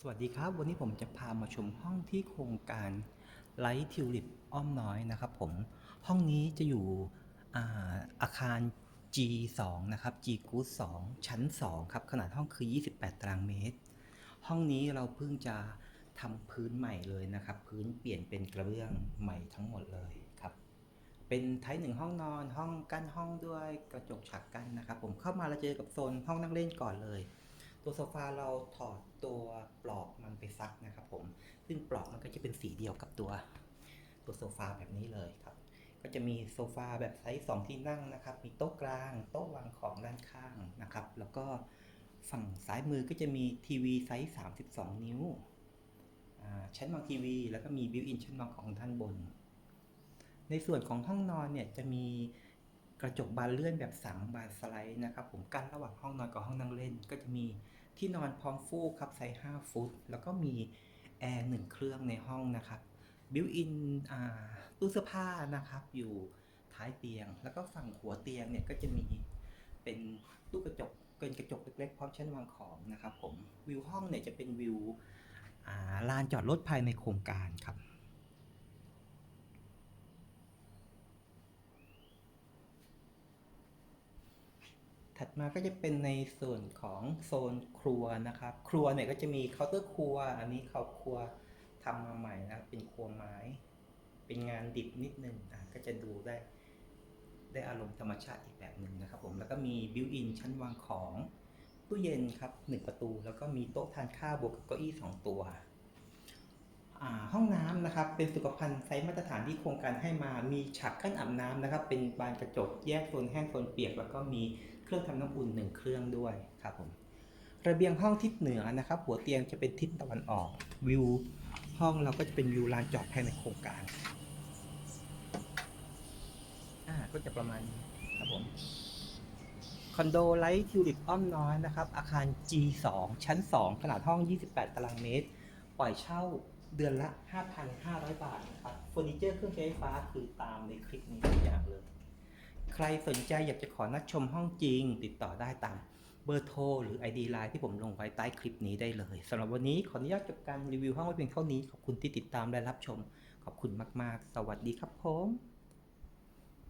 สวัสดีครับ วันนี้ผมจะพามาชมห้องที่โครงการไลท์ทิวลิปอ้อมน้อยนะครับผมห้องนี้จะอยู่อาอาคาร G2 นะครับ G Good 2ชั้น 2 ครับ ขนาดห้องคือ 28 ตารางเมตร ห้องนี้เราเพิ่งจะทำพื้นใหม่เลยนะครับ พื้นเปลี่ยนเป็นกระเบื้องใหม่ทั้งหมดเลยครับ เป็นไทป์หนึ่งห้องนอนห้องกั้นห้องด้วยกระจกฉากกั้นนะครับ ผมเข้ามาแล้วเจอกับโซนห้องนั่งเล่นก่อนเลย ตัวโซฟาเราถอดตัวปลอกมันไปซักนะครับผมซึ่งปลอกมันก็จะเป็นสีเดียวกับตัวตัวโซฟาแบบนี้เลยครับ ก็จะมีโซฟาแบบไซส์สองที่นั่งนะครับ มีโต๊ะกลาง โต๊ะวางของด้านข้างนะครับ แล้วก็ฝั่งซ้ายมือก็จะมีทีวีไซส์ 32 นิ้วอ่าชั้นวางทีวี แล้วก็มีบิวอินชั้นวางของด้านบน ในส่วนของห้องนอนเนี่ยจะมีกระจกบานเลื่อนแบบสังบานสไลด์นะครับ ผมกั้นระหว่างห้องนอนกับห้องนั่งเล่น ก็จะมี ที่นอนพร้อมฟูกครับไซส์5ฟุต แล้วก็มีแอร์หนึ่งเครื่องในห้องนะครับบิวอินตู้เสื้อผ้านะครับ อยู่ท้ายเตียง แล้วก็ฝั่งหัวเตียงเนี่ยก็จะมีเป็นตู้กระจกเป็นกระจกเล็กๆพร้อมชั้นวางของนะครับผมวิวห้องเนี่ยจะเป็นวิวลานจอดรถภายในโครงการครับ ถัดมาก็จะเป็นในส่วนของโซนครัวนะครับ ครัวเนี่ยก็จะมีเคาน์เตอร์ครัว อันนี้เขาครัวทำมาใหม่นะเป็นครัวไม้ เป็นงานดิบนิดนึงอะก็จะดูได้ ได้อารมณ์ธรรมชาติอีกแบบหนึ่งนะครับผมแล้วก็มีบิวอินชั้นวางของตู้เย็นครับหนึ่งประตู แล้วก็มีโต๊ะทานข้าวบวกกับเก้าอี้สองตัวห้องน้ำนะครับเป็นสุขภัณฑ์ไซส์มาตรฐานที่โครงการให้มามีฉากกั้นอาบน้ำนะครับ เป็นบานกระจกแยกโซนแห้งโซนเปียก แล้วก็มี เครื่องทำน้ำอุ่นหนึ่งเครื่องด้วยครับผมระเบียงห้องทิศเหนือนะครับ หัวเตียงจะเป็นทิศตะวันออกวิวห้องเราก็จะเป็นวิวลานจอดภายในโครงการอ่าก็จะประมาณนี้ครับผมคอนโดไลท์ทิวลิปอ้อมน้อยนะครับ อาคาร G2 ชั้น 2 ขนาดห้อง 28 ตารางเมตร ปล่อยเช่าเดือนละ 5,500 บาทนะครับเฟอร์นิเจอร์เครื่องใช้ไฟฟ้าคือตามในคลิปนี้ทุกอย่างเลย ใครสนใจอยากจะขอนัดชมห้องจริง ติดต่อได้ตามเบอร์โทรหรือ ID ไลน์ที่ผมลงไว้ใต้คลิปนี้ได้เลยสำหรับวันนี้ขออนุญาตจบการรีวิวห้องไว้เพียงเท่านี้ ขอบคุณที่ติดตามและรับชม ขอบคุณมาก ๆ สวัสดีครับผม